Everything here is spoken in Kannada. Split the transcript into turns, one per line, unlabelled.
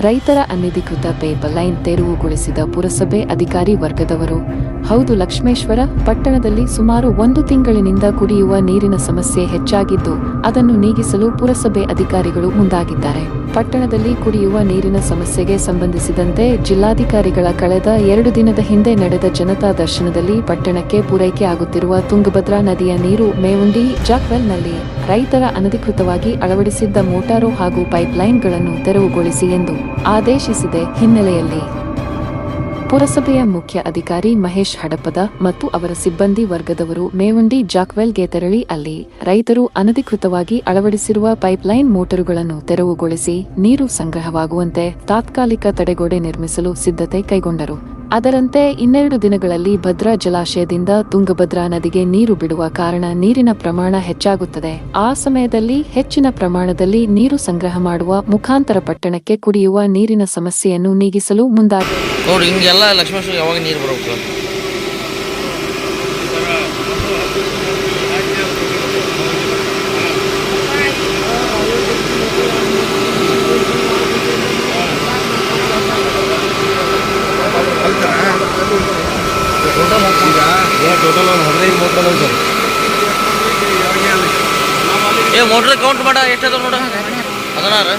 ರೈತರ ಅನಧಿಕೃತ ಪೇಪರ್ ಲೈನ್ ತೆರವುಗೊಳಿಸಿದ ಪುರಸಭೆ ಅಧಿಕಾರಿ ವರ್ಗದವರು ಹೌದು ಲಕ್ಷ್ಮೇಶ್ವರ, ಪಟ್ಟಣದಲ್ಲಿ ಸುಮಾರು ಒಂದು ತಿಂಗಳಿನಿಂದ ಕುಡಿಯುವ ನೀರಿನ ಸಮಸ್ಯೆ ಹೆಚ್ಚಾಗಿದ್ದು, ಅದನ್ನು ನೀಗಿಸಲು ಪುರಸಭೆ ಅಧಿಕಾರಿಗಳು ಮುಂದಾಗಿದ್ದಾರೆ. ಪಟ್ಟಣದಲ್ಲಿ ಕುಡಿಯುವ ನೀರಿನ ಸಮಸ್ಯೆಗೆ ಸಂಬಂಧಿಸಿದಂತೆ ಜಿಲ್ಲಾಧಿಕಾರಿಗಳ ಕಳೆದ ಎರಡು ದಿನದ ಹಿಂದೆ ನಡೆದ ಜನತಾ ದರ್ಶನದಲ್ಲಿ ಪಟ್ಟಣಕ್ಕೆ ಪೂರೈಕೆ ಆಗುತ್ತಿರುವ ತುಂಗಭದ್ರಾ ನದಿಯ ನೀರು ಮೇವುಂಡಿ, ಜಾಕ್ವೆಲ್ನಲ್ಲಿ ರೈತರ ಅನಧಿಕೃತವಾಗಿ ಅಳವಡಿಸಿದ್ದ ಮೋಟಾರು ಹಾಗೂ ಪೈಪ್ಲೈನ್ಗಳನ್ನು ತೆರವುಗೊಳಿಸಿ ಎಂದು ಆದೇಶಿಸಿದೆ ಹಿನ್ನೆಲೆಯಲ್ಲಿ. ಪುರಸಭೆಯ ಮುಖ್ಯ ಅಧಿಕಾರಿ ಮಹೇಶ್ ಹಡಪದ ಮತ್ತು ಅವರ ಸಿಬ್ಬಂದಿ ವರ್ಗದವರು ಮೇವುಂಡಿ ಜಾಕ್ವೆಲ್ಗೆ ತೆರಳಿ ಅಲ್ಲಿ ರೈತರು ಅನಧಿಕೃತವಾಗಿ ಅಳವಡಿಸಿರುವ ಪೈಪ್ಲೈನ್ ಮೋಟರುಗಳನ್ನು ತೆರವುಗೊಳಿಸಿ ನೀರು ಸಂಗ್ರಹವಾಗುವಂತೆ ತಾತ್ಕಾಲಿಕ ತಡೆಗೋಡೆ ನಿರ್ಮಿಸಲು ಸಿದ್ಧತೆ ಕೈಗೊಂಡರು. ಅದರಂತೆ ಇನ್ನೆರಡು ದಿನಗಳಲ್ಲಿ ಭದ್ರಾ ಜಲಾಶಯದಿಂದ ತುಂಗಭದ್ರಾ ನದಿಗೆ ನೀರು ಬಿಡುವ ಕಾರಣ ನೀರಿನ ಪ್ರಮಾಣ ಹೆಚ್ಚಾಗುತ್ತದೆ. ಆ ಸಮಯದಲ್ಲಿ ಹೆಚ್ಚಿನ ಪ್ರಮಾಣದಲ್ಲಿ ನೀರು ಸಂಗ್ರಹ ಮಾಡುವ ಮುಖಾಂತರ ಪಟ್ಟಣಕ್ಕೆ ಕುಡಿಯುವ ನೀರಿನ ಸಮಸ್ಯೆಯನ್ನು ನೀಗಿಸಲು ಮುಂದಾಗಿ
ನೋಡಿ ಹಿಂಗೆಲ್ಲ ಲಕ್ಷ್ಮೇಶ್ವರ ಯಾವಾಗ ನೀರು ಬರ್ಬೇಕು
ಟೋಟಲ್ ಒಂದು ಹದಿನೈದು ಮೋಟರ್ ಅದಾವ ಸರ್
ಏ ಮೋಟ್ರ್ ಕೌಂಟ್ ಮಾಡ ಎಷ್ಟು ಅದಾವ ನೋಡ ಹದಿನಾರು